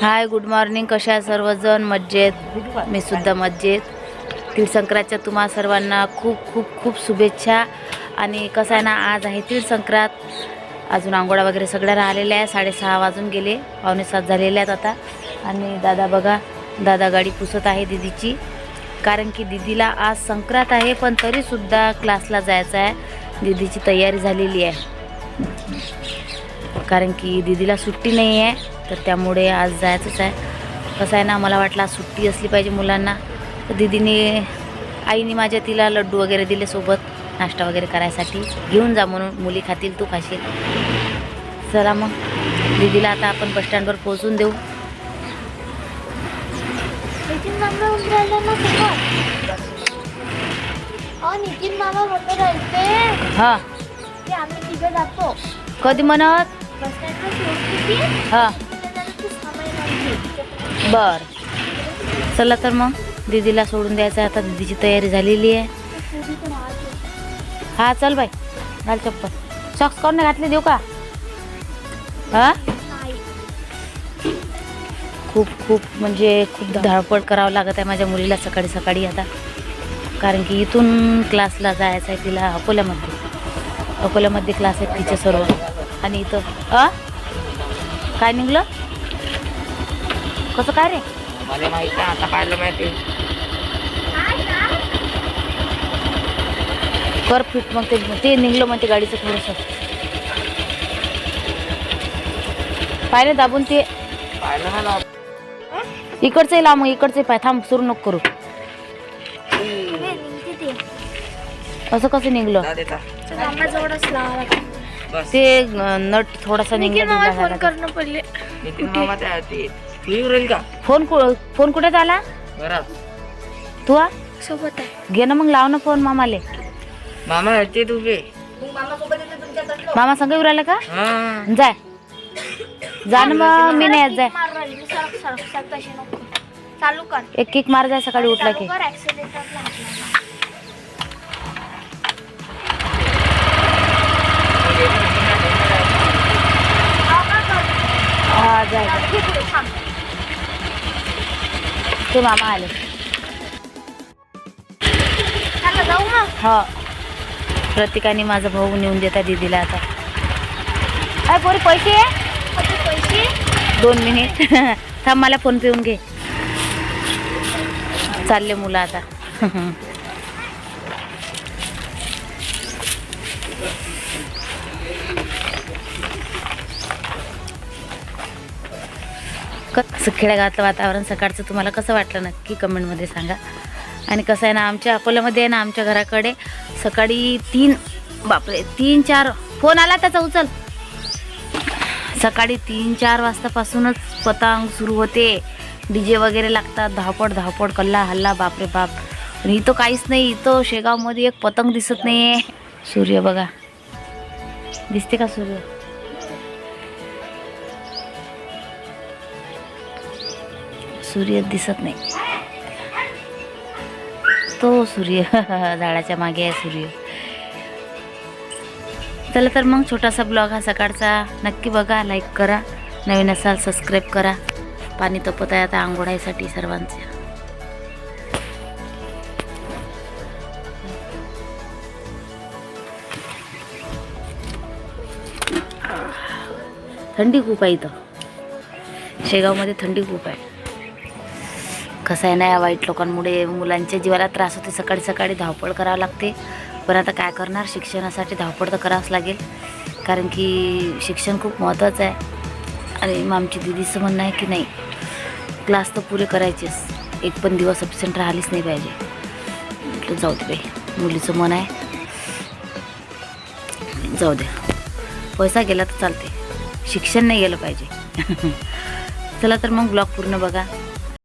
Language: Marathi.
हाय गुड मॉर्निंग कशा आहे सर्वजण? मज्जेत मी सुद्धा मज्जेत तीळ संक्रांतच्या तुम्हा सर्वांना खूप खूप खूप शुभेच्छा. आणि कसं आहे ना आज आहे तीळ संक्रांत. अजून आंघोळा वगैरे सगळ्या राहिलेल्या आहे. साडेसहा वाजून गेले. पावणे सात झालेले आहेत आता. आणि दादा बघा दादा गाडी पुसत आहे दिदीची. कारण की दिदीला आज संक्रांत आहे पण तरीसुद्धा क्लासला जायचं आहे. दिदीची तयारी झालेली आहे. कारण की दिदीला सुट्टी नाही आहे तर त्यामुळे आज जायचंच आहे. कसं आहे ना मला वाटलं आज सुट्टी असली पाहिजे मुलांना. तर दिदीने आईने माझ्या तिला लड्डू वगैरे दिले सोबत नाश्ता वगैरे करायसाठी. घेऊन जा म्हणून मुली खातील तू खाशील. चला मग. दिदीला आता आपण बसस्टँडवर पोहोचून देऊ. नितीन मामा राहते हां. आम्ही तिघं जातो. कधी म्हणत? हां. बर. चला तर मग दीदीला सोडून द्यायचं आहे. आता दीदीची तयारी झालेली आहे. हा चल बाई. घाल चप्पल. सॉक्स कोण घातले देऊ का? हा? खूप खूप म्हणजे खूप धावपळ करावं लागत आहे माझ्या मुलीला सकाळी सकाळी आता. कारण की इथून क्लासला जायचं आहे तिला अकोल्यामध्ये. अकोल्यामध्ये क्लास आहेत तिचे सर्व. आणि इथं. अ? काय निघलं? कसं काय रे? मला माहिती आता पाहिलं माहिती. कर फिट मग ते ते निघलं मग ते गाडीचं थोडंसं. पाहिलं दाबून ते. इकडचंही लाव मग इकडचंही पाय थांब सुरू नको करू. असं कसं निघलं? ते नट थोडासा फोन करणं पडले. नितीन मामा त्या ते तू येऊ राहील का? फोन कु- फोन कुठे आला घरात. तू आ? सोबत आहे. घे ना मग लाव ना फोन मामाले. मामा येते तू बे मामा संग? येऊ राहिला का? हा. जाय. जा ना मग मी नाही येत जाय. मार राहिली. सरक सरक सरक तशी नको. चालू कर. एक किक मार जाय सकाळी उठला की. ते मामा आले हा प्रत्येकाने माझा भाऊ नेऊन देता दीदीला आता. अरे पोरी पैसे? पैसे दोन मिनिट. थांब मला फोन पे येऊन घे. चालले मुलं आता. कसं खेडेगावातलं वातावरण सकाळचं. तुम्हाला कसं वाटलं नक्की कमेंटमध्ये सांगा. आणि कसं आहे ना आमच्या अकोल्यामध्ये आहे ना आमच्या घराकडे सकाळी तीन बापरे तीन चार फोन आला त्याचा उचल. सकाळी तीन चार वाजतापासूनच पतंग सुरू होते. डी जे वगैरे लागतात धावपड धावपड कल्ला हल्ला बापरे बाप. आणि इथं काहीच नाही इथं शेगावमध्ये एक पतंग दिसत नाही आहे सूर्य बघा. दिसते का सूर्य? सूर्य दिसत नाही. तो सूर्य झाडाच्या मागे आहे सूर्य. चला तर मग छोटासा ब्लॉग हा सकाळचा. नक्की बघा लाईक करा. नवीन असाल सबस्क्राईब करा. पाणी तपत आहे आता आंघोळायसाठी सर्वांचे. थंडी खूप आहे इथं. शेगावमध्ये थंडी खूप आहे. कसं आहे ना या वाईट लोकांमुळे मुलांच्या जीवाला त्रास होते. सकाळी सकाळी धावपळ करावं लागते. पण आता काय करणार? शिक्षणासाठी धावपळ तर करावंच लागेल. कारण की शिक्षण खूप महत्त्वाचं आहे. आणि मग आमची दिदीचं म्हणणं आहे की नाही क्लास तर पुरे करायचेच. एक पण दिवस अब्सेंट राहिलीच नाही पाहिजे. म्हटलं जाऊ दे बाई मुलीचं मन आहे. जाऊ दे. पैसा गेला तर चालते शिक्षण नाही गेलं पाहिजे. चला तर मग ब्लॉग पूर्ण बघा.